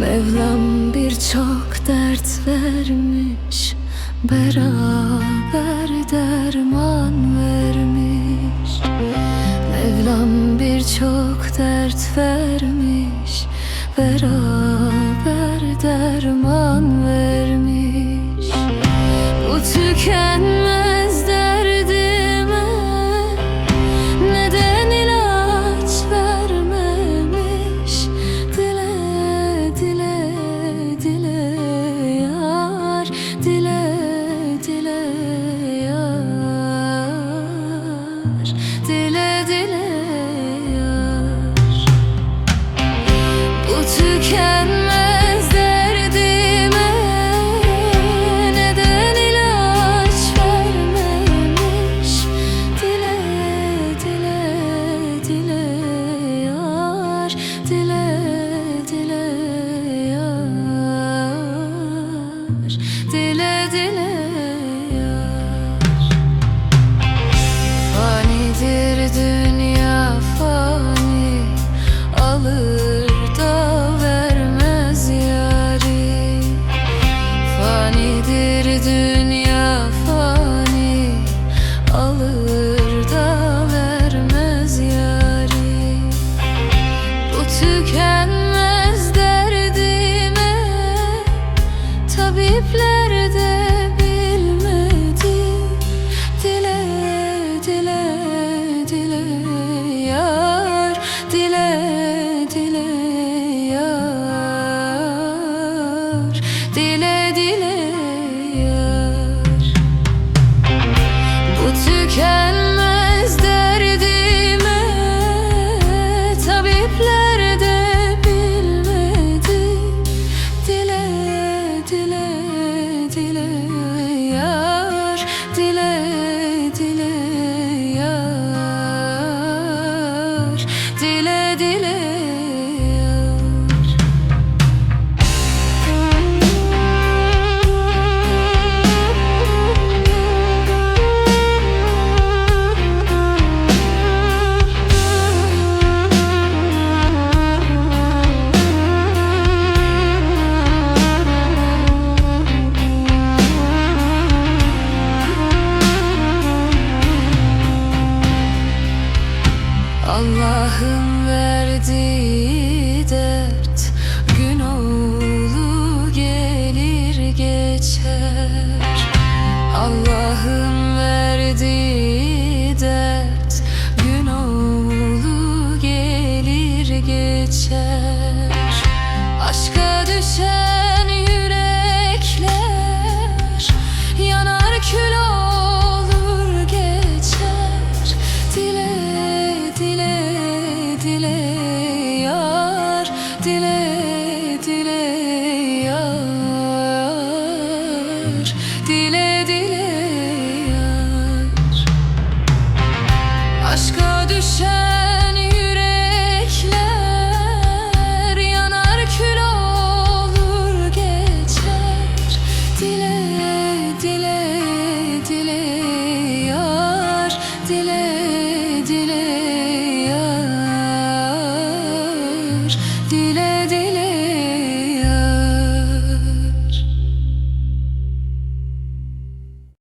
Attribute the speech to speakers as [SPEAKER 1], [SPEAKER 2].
[SPEAKER 1] Mevlam birçok dert vermiş Beraber derman vermiş. Mevlam birçok dert vermiş Beraber derman vermiş. Bu tükenmez yar. Dile dile yar. Fanidir dünya fani Alır da vermez yari. Fanidir dünya fani Alır da vermez yari. Bu tüken Allah'ın verdiği dert. Dile dile yar. Aşka düşen yürekler Yanar kül olur geçer. Dile dile dile Dile dile yar. Dile